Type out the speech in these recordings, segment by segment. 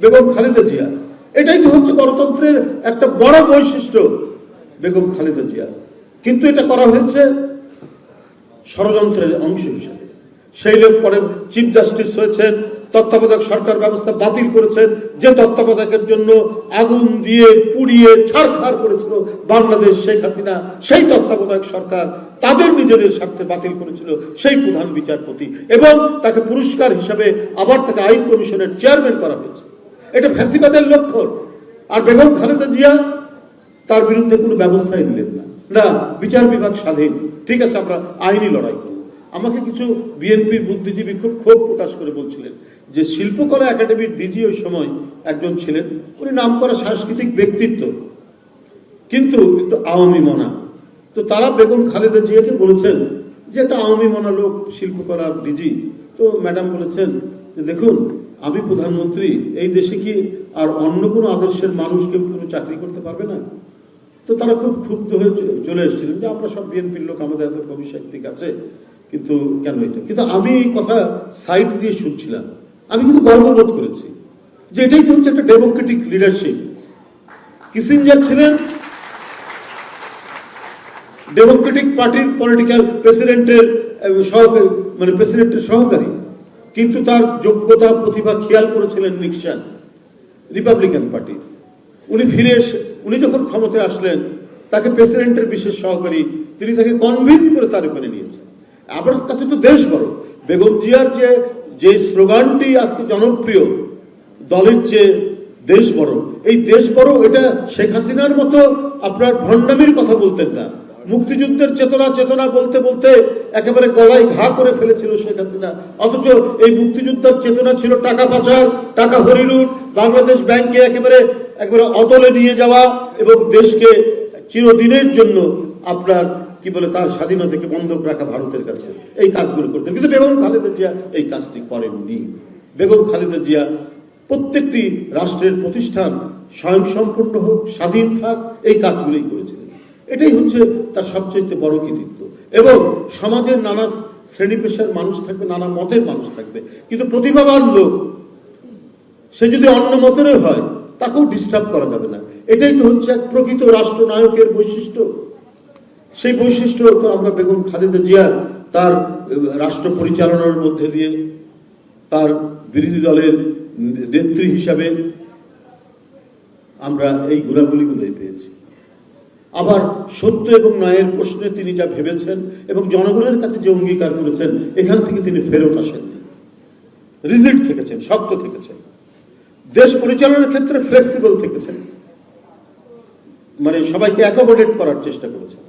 বেগম খালেদা জিয়া। এটাই তো হচ্ছে গণতন্ত্রের একটা বড় বৈশিষ্ট্য বেগম খালেদা জিয়া। কিন্তু এটা করা হয়েছে ষড়যন্ত্রের অংশ হিসেবে। সেই লোক পরে চিফ জাস্টিস হয়েছেন, তত্ত্বাবধায়ক সরকার ব্যবস্থা বাতিল করেছেন, যে তত্ত্বাবধায়কের জন্য আগুন দিয়ে পুড়িয়ে ছাড়খাড় করেছিল বাংলাদেশ শেখ হাসিনা, সেই তত্ত্বাবধায়ক সরকার তাদের নিজেদের স্বার্থে বাতিল করেছিল সেই প্রধান বিচারপতি। এবং তাকে পুরস্কার হিসাবে আবার তাকে আইন কমিশনের চেয়ারম্যান করা হয়েছে। এটা ফ্যাসিবাদের লক্ষণ। আর বেগম খালেদা জিয়া তার বিরুদ্ধে কোনো ব্যবস্থাই নিলেন না। না, বিচার বিভাগ স্বাধীন। ঠিক আছে, আমরা আইনি লড়াই আমাকে কিছু বিএনপির বুদ্ধিজীবী খুব ক্ষোভ প্রকাশ করে বলছিলেন যে শিল্পকলা একাডেমির ডিজি ওই সময় একজন ছিলেন। উনি নাম করা সাংস্কৃতিক ব্যক্তিত্ব, কিন্তু একটু আওয়ামী মনা। তো তারা বেগম খালেদা জিয়াকে বলেছেন যে একটা আওয়ামী মনা লোক, শিল্পকলার ডিজি। তো ম্যাডাম বলেছেন যে, দেখুন আমি প্রধানমন্ত্রী, এই দেশে কি আর অন্য কোনো আদর্শের মানুষ কেউ কোনো চাকরি করতে পারবে না? তো তারা খুব ক্ষুব্ধ হয়ে চলে এসেছিলেন যে আমরা সব বিএনপির লোক, আমাদের এত কবি সাহিত্যিক আছে, কিন্তু কেন এটা? কিন্তু আমি এই কথা সাইড দিয়ে শুনছিলাম। আমি কিন্তু গর্ববোধ করেছি যে এটাই তো হচ্ছে একটা ডেমোক্রেটিক লিডারশিপ কিসিঞ্জার ছিলেন ডেমোক্রেটিক পার্টির পলিটিক্যাল প্রেসিডেন্টের সহকারী মানে প্রেসিডেন্টের সহকারী। কিন্তু তার যোগ্যতা, প্রতিভা খেয়াল করেছিলেন নিক্সন, রিপাবলিকান পার্টি। উনি ফিরে এসে, উনি যখন ক্ষমতায় আসলেন, তাকে প্রেসিডেন্টের বিশেষ সহকারী তিনি তাকে কনভিন্স করে তার উপরে নিয়েছেন। আমার কাছে তো দেশ বড়। বেগম জিয়ার যে যে স্লোগানটি আজকে জনপ্রিয়, দলের যে দেশ বড়। এই দেশ বড়, এটা শেখ হাসিনার মতো আপনার ভণ্ডামির কথা বলতেন না। মুক্তিযুদ্ধের চেতনা চেতনা বলতে বলতে একেবারে গলায় ঘা করে ফেলেছিল শেখ হাসিনা। অথচ এই মুক্তিযুদ্ধের চেতনা ছিল টাকা পাচার, টাকা হরিলুট বাংলাদেশ ব্যাংকে একেবারে একেবারে অতলে নিয়ে যাওয়া এবং দেশকে চিরদিনের জন্য আপনার, কি বলে, তার স্বাধীনতাকে বন্ধক রাখা ভারতের কাছে। এই কাজগুলো করতেন। কিন্তু বেগম খালেদা জিয়া এই কাজটি করেননি। বেগম খালেদা জিয়া প্রত্যেকটি রাষ্ট্রের প্রতিষ্ঠান স্বয়ংসম্পূর্ণ হোক, স্বাধীন থাক, এই কাজগুলোই করেছিলেন এটাই হচ্ছে তার সবচেয়ে বড় কৃতিত্ব। এবং সমাজের নানা শ্রেণি পেশার মানুষ থাকবে, নানা মতের মানুষ থাকবে। কিন্তু প্রতিভাবান লোক, সে যদি অন্য মতেরও হয়, তাকেও ডিস্টার্ব করা যাবে না। এটাই তো হচ্ছে এক প্রকৃত রাষ্ট্রনায়কের বৈশিষ্ট্য। সেই বৈশিষ্ট্য তো আমরা বেগম খালেদা জিয়ার, তার রাষ্ট্র পরিচালনার মধ্যে দিয়ে, তার বিরোধী দলের নেত্রী হিসাবে আমরা এই গুণাবলীগুলোই পেয়েছি। আবার সত্য এবং ন্যায়ের প্রশ্নে তিনি যা ভেবেছেন এবং জনগণের কাছে যে অঙ্গীকার করেছেন, এখান থেকে তিনি ফেরত আসেননি। রিজিট থেকেছেন, শক্ত থেকেছেন। দেশ পরিচালনার ক্ষেত্রে ফ্লেক্সিবল থেকেছেন। মানে সবাইকে অ্যাকোমোডেট করার চেষ্টা করেছেন।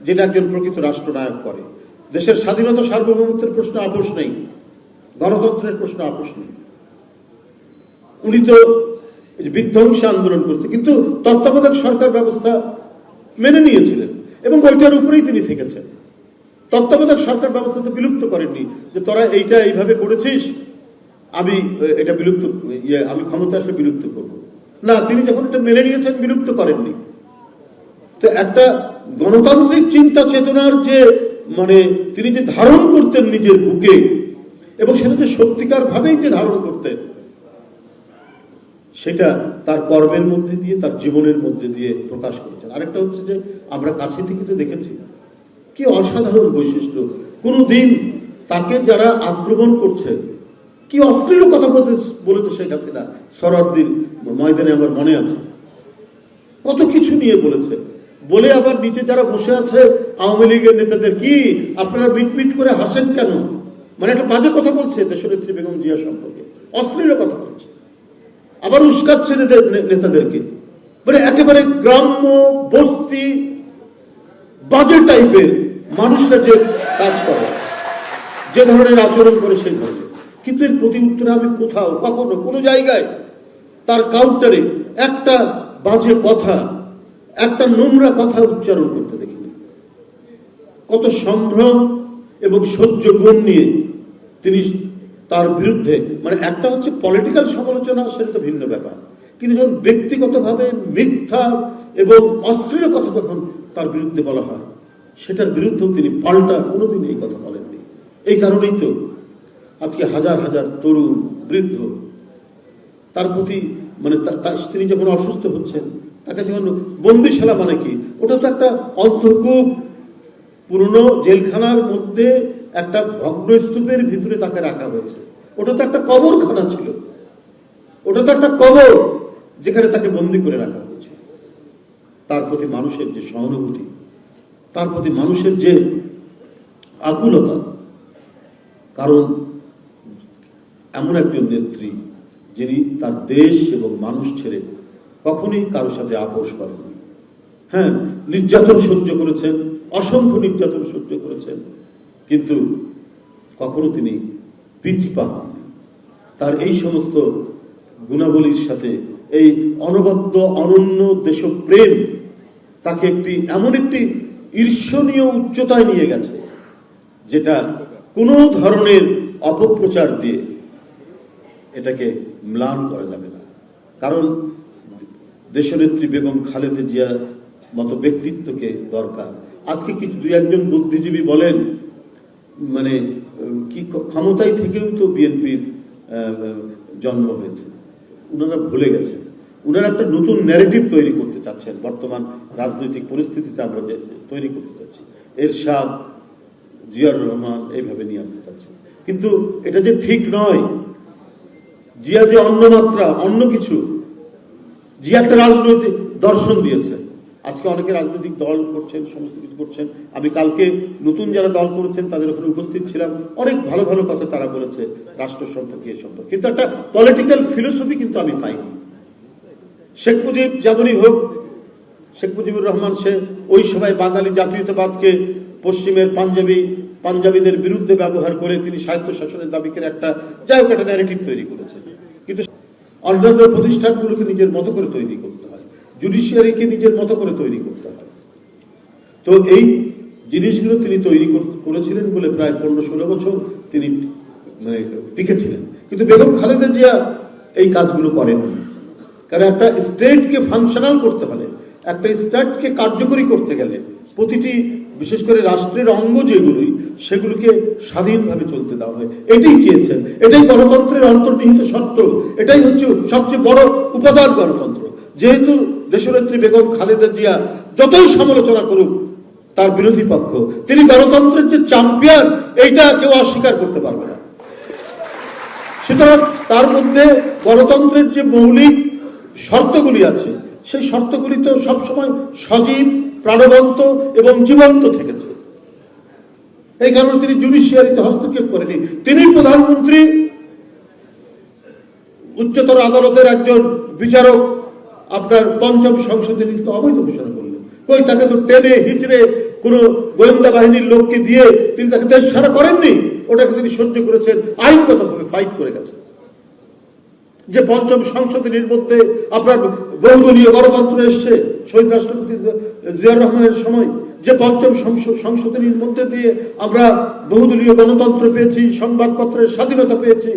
যেটা একজন প্রকৃত রাষ্ট্রনায়ক করে। দেশের স্বাধীনতা সার্বভৌমত্বের প্রশ্ন আপোষ নেই। গণতন্ত্রের প্রশ্ন আপোষ নেই। উনি তো বিধ্বংসী আন্দোলন করছে। কিন্তু তত্ত্বাবধায়ক সরকার ব্যবস্থা মেনে নিয়েছিলেন এবং ওইটার উপরেই তিনি থেকেছেন। তত্ত্বাবধায়ক সরকার ব্যবস্থা তো বিলুপ্ত করেননি যে তোরা এইটা এইভাবে করেছিস, আমি এটা বিলুপ্ত ইয়ে আমি ক্ষমতা আসলে বিলুপ্ত করব। না, তিনি যখন এটা মেনে নিয়েছেন, বিলুপ্ত করেননি। তো একটা গণতান্ত্রিক চিন্তা চেতনার যে মানে তিনি যে ধারণ করতেন নিজের বুকে এবং সেটা যে সত্যিকার ভাবেই যে ধারণ করতেন সেটা তার কর্মের মধ্যে দিয়ে, তার জীবনের মধ্যে দিয়ে প্রকাশ করেছেন। আরেকটা হচ্ছে যে, আমরা কাছে থেকে তো দেখেছি কি অসাধারণ বৈশিষ্ট্য। কোনো দিন তাকে যারা আক্রমণ করছে, কি অশ্লীল কথা বলেছে শেখ হাসিনা সরারদিন ময়দানে আমার মনে আছে। কত কিছু নিয়ে বলেছে। বলে আবার নিচে যারা বসে আছে, আওয়ামী লীগের নেতাদের, কি আপনারা মিটমিট করে হাসেন কেন? মানে একটা বাজে কথা বলছে দেশনেত্রী বেগম জিয়া সম্পর্কে। অশ্লীল কথা বলছে। আবার উস্কাচ্ছে নেতা- নেতাদেরকে। মানে একেবারে গ্রাম্য বস্তি বাজে টাইপের মানুষরা যে কাজ করে, যে ধরনের আচরণ করে সেই ধরনের। কিন্তু এর প্রতি উত্তরে আমি কোথাও, কখনো কোনো জায়গায় তার কাউন্টারে একটা বাজে কথা, একটা নোংরা কথা উচ্চারণ করতে দেখিনি। কত সম্ভ্রম এবং সহ্য গুণ নিয়ে তিনি তার বিরুদ্ধে মানে একটা হচ্ছে পলিটিক্যাল সমালোচনা, সেটা তো ভিন্ন ব্যাপার। কিন্তু যখন ব্যক্তিগতভাবে মিথ্যা এবং অশ্লীল কথা যখন তার বিরুদ্ধে বলা হয়, সেটার বিরুদ্ধেও তিনি পাল্টা কোনোদিন এই কথা বলেননি। এই কারণেই তো আজকে হাজার হাজার তরুণ, বৃদ্ধ, তার প্রতি মানে তিনি যখন অসুস্থ হচ্ছেন, তাকে যখন বন্দিশালা মানে কি? ওটা তো একটা অন্তর্কূপ পুরনো জেলখানার মধ্যে একটা ভগ্ন স্তূপের ভিতরে তাকে রাখা হয়েছে। ওটা তো একটা কবরখানা ছিল। ওটা তো একটা কবর যেখানে তাকে বন্দি করে রাখা হয়েছে। তার প্রতি মানুষের যে সহানুভূতি, তার প্রতি মানুষের যে আকুলতা, কারণ এমন একজন নেত্রী যিনি তার দেশ এবং মানুষ ছেড়ে কখনই কারোর সাথে আপোষ করেননি। হ্যাঁ নির্যাতন সহ্য করেছেন, অসংখ্য নির্যাতন সহ্য করেছেন। কিন্তু কখনো তিনি পিছপা তার এই সমস্ত গুণাবলীর সাথে, এই অনবদ্য, অনন্য দেশপ্রেম তাকে একটি, এমন একটি ঈর্ষণীয় উচ্চতায় নিয়ে গেছে, যেটা কোনো ধরনের অপপ্রচার দিয়ে এটাকে ম্লান করা যাবে না। কারণ দেশনেত্রী বেগম খালেদা জিয়া মতো ব্যক্তিত্বকে দরকার। আজকে কিছু দুই একজন বুদ্ধিজীবী বলেন মানে কি ক্ষমতায় থেকেও তো বিএনপির জন্ম হয়েছে। ওনারা ভুলে গেছেন। ওনারা একটা নতুন ন্যারেটিভ তৈরি করতে চাচ্ছেন। বর্তমান রাজনৈতিক পরিস্থিতিতে আমরা যে তৈরি করতে চাচ্ছি। এরশাদ, জিয়াউর রহমান এইভাবে নিয়ে আসতে চাচ্ছেন। কিন্তু এটা যে ঠিক নয়, জিয়া যে অন্য মাত্রা অন্য কিছু, জিয়া একটা রাজনৈতিক দর্শন দিয়েছেন। আজকে অনেকে রাজনৈতিক দল করছেন, সমস্ত কিছু করছেন। আমি কালকে নতুন যারা দল করেছেন, তাদের ওখানে উপস্থিত ছিলাম। অনেক ভালো ভালো কথা তারা বলেছে রাষ্ট্র সম্পর্কে এ সম্পর্কে। কিন্তু একটা পলিটিক্যাল ফিলোসফি কিন্তু আমি পাইনি। শেখ মুজিব যেমনই হোক, শেখ মুজিবুর রহমান, সে ওই সময় বাঙালি জাতীয়তাবাদকে পশ্চিমের পাঞ্জাবি, পাঞ্জাবিদের বিরুদ্ধে ব্যবহার করে তিনি সাহিত্য শাসনের দাবি করে একটা, যাই হোক, একটা ন্যারেটিভ তৈরি করেছেন। কিন্তু অন্যান্য প্রতিষ্ঠানগুলোকে নিজের মতো করে তৈরি করতে। জুডিশিয়ারিকে নিজের মতো করে তৈরি করতে হয়। তো এই জিনিসগুলো তিনি তৈরি করেছিলেন বলে প্রায় পনেরো ষোলো বছর তিনি মানে টিকেছিলেন। কিন্তু বেগম খালেদা জিয়া এই কাজগুলো করেননি কারণ একটা স্টেটকে ফাংশনাল করতে হলে, একটা স্টেটকে কার্যকরী করতে গেলে প্রতিটি, বিশেষ করে রাষ্ট্রের অঙ্গ যেগুলোই, সেগুলোকে স্বাধীনভাবে চলতে দেওয়া হয়। এটাই চেয়েছেন। এটাই গণতন্ত্রের অন্তর্নিহিত সত্য। এটাই হচ্ছে সবচেয়ে বড় উপাদান গণতন্ত্র। যেহেতু দেশনেত্রী বেগম খালেদা জিয়া যতই সমালোচনা করুক, তার বিরোধী পক্ষ, তিনি গণতন্ত্রের যে চ্যাম্পিয়ন এইটা কেউ অস্বীকার করতে পারবে না। সুতরাং তার মধ্যে গণতন্ত্রের যে মৌলিক শর্তগুলি আছে, সেই শর্তগুলি তো সবসময় সজীব, প্রাণবন্ত এবং জীবন্ত থেকেছে। এই কারণে তিনি জুডিশিয়ারিতে হস্তক্ষেপ করেনি। তিনি প্রধানমন্ত্রী, উচ্চতর আদালতের একজন বিচারক আপনার পঞ্চম সংসদে নিজেকে অবৈধ ঘোষণা করলেন। কই তাকে তো টেনে হিচড়ে কোনো গোয়েন্দা বাহিনীর লোককে দিয়ে তিনি তাকে দেশ ছাড়া করেননি? ওটাকে তিনি সহ্য করেছেন, আইনগতভাবে ফাইট করে গেছেন যে পঞ্চম সংশোধনীর মধ্যে আপনার বহুদলীয় গণতন্ত্র এসছে, শহীদ রাষ্ট্রপতি জিয়াউর রহমানের সময়, যে পঞ্চম সংশোধনীর মধ্যে দিয়ে আমরা বহুদলীয় গণতন্ত্র পেয়েছি, সংবাদপত্রের স্বাধীনতা পেয়েছি